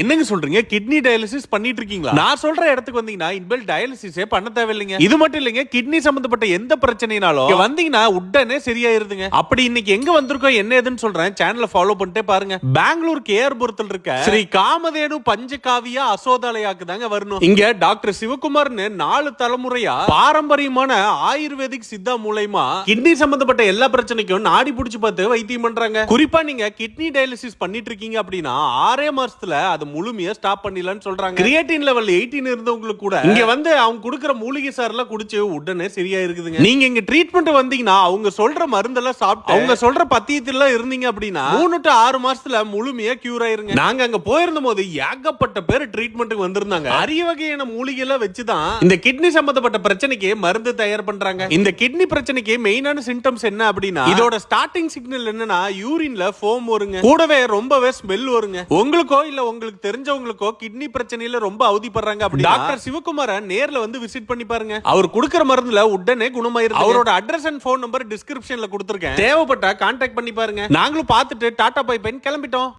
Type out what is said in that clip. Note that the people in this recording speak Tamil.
என்னங்க சொல்றீங்க? கிட்னி டயாலிசிஸ் பண்ணிட்டு இருக்கீங்களா நான் சொல்ற இடத்துக்கு வந்தீங்கன்னா இனிமேல் டயாலிசிஸே பண்ண தேவையில்லைங்க. இது மட்டும் இல்லைங்க கிட்னி சம்பந்தப்பட்ட எந்த பிரச்சனைனாலும் வந்தீங்கன்னா உடனே சரியாயிருதுங்க. அப்படி இன்னைக்கு எங்க வந்திருக்கோம் என்ன ஏதுன்னு சொல்றேன். சேனலை ஃபாலோ பண்ணிட்டே பாருங்க. பெங்களூர் கேஆர்புரத்தில் இருக்க ஸ்ரீ காமதேனு பஞ்சகாவியா அசோதாலயாக்கு தாங்க வரணும். இங்க டாக்டர் சிவகுமார்னு நாலு தலைமுறையா பாரம்பரியமான ஆயுர்வேதிக் சித்தா மூலயமா கிட்னி சம்பந்தப்பட்ட எல்லா பிரச்சனைக்கும் நாடி புடிச்சு பார்த்து வைத்தியம் பண்றாங்க. குறிப்பா நீங்க கிட்னி டயாலிசிஸ் பண்ணிட்டு இருக்கீங்க அப்படின்னா ஆறே மாசத்துல அதை முழுமையா ஸ்டாப் பண்ணிடலாம்னு சொல்றாங்க. கிரியேட்டின் லெவல் 18 இருந்தவங்களுக்கு கூட இங்க வந்து அவங்க கொடுக்குற மூலிகை சார் எல்லாம் குடிச்சு உடனே சரியா இருக்குதுங்க நீங்க இங்க ட்ரீட்மெண்ட் வந்தீங்கன்னா அவங்க சொல்ற மருந்தெல்லாம் சாப்பிட்டு அவங்க சொல்ற பத்தியத்துல இருந்தீங்க அப்படின்னா மூணு டு ஆறு மாசத்துல முழுமையா கியூர் ஆயிருங்க. நாங்க அங்க போயிருந்த போது ஏகப்பட்ட பேர் ட்ரீட்மெண்ட்டுக்கு வந்திருந்தாங்க. அரிய வகையான மூலிகை எல்லாம் வச்சுதான் இந்த கிட்னி சம்பந்தப்பட்ட பிரச்சனைக்கு மருந்து தயார் பண்றாங்க. இந்த கிட்னி பிரச்சனைக்கு மெயினான சிம்டம்ஸ் என்ன அப்படின்னா இதோட ஸ்டார்டிங் சிக்னல் என்னன்னா யூரின்ல ஃபோம் வருங்க. கூடவே ரொம்பவே ஸ்மெல் வருங்க. உங்களுக்கோ இல்ல உங்களுக்கு தெரிஞ்சவங்களுக்கோ கிட்னி பிரச்சனையில ரொம்ப அவதிப்படுறாங்க அப்படி டாக்டர் சிவகுமார நேர்ல வந்து விசிட் பண்ணி பாருங்க. அவர் கொடுக்கிற மருந்துல உடனே குணமாயிருது அவரோட அட்ரஸ் அண்ட் ஃபோன் நம்பர் டிஸ்கிரிப்ஷன்ல கொடுத்திருக்கேன். தேவைப்பட்டா கான்டாக்ட் பண்ணி பாருங்க. நாங்களும் பார்த்துட்டு டாடா பை பைன் கிளம்பிட்டோம்.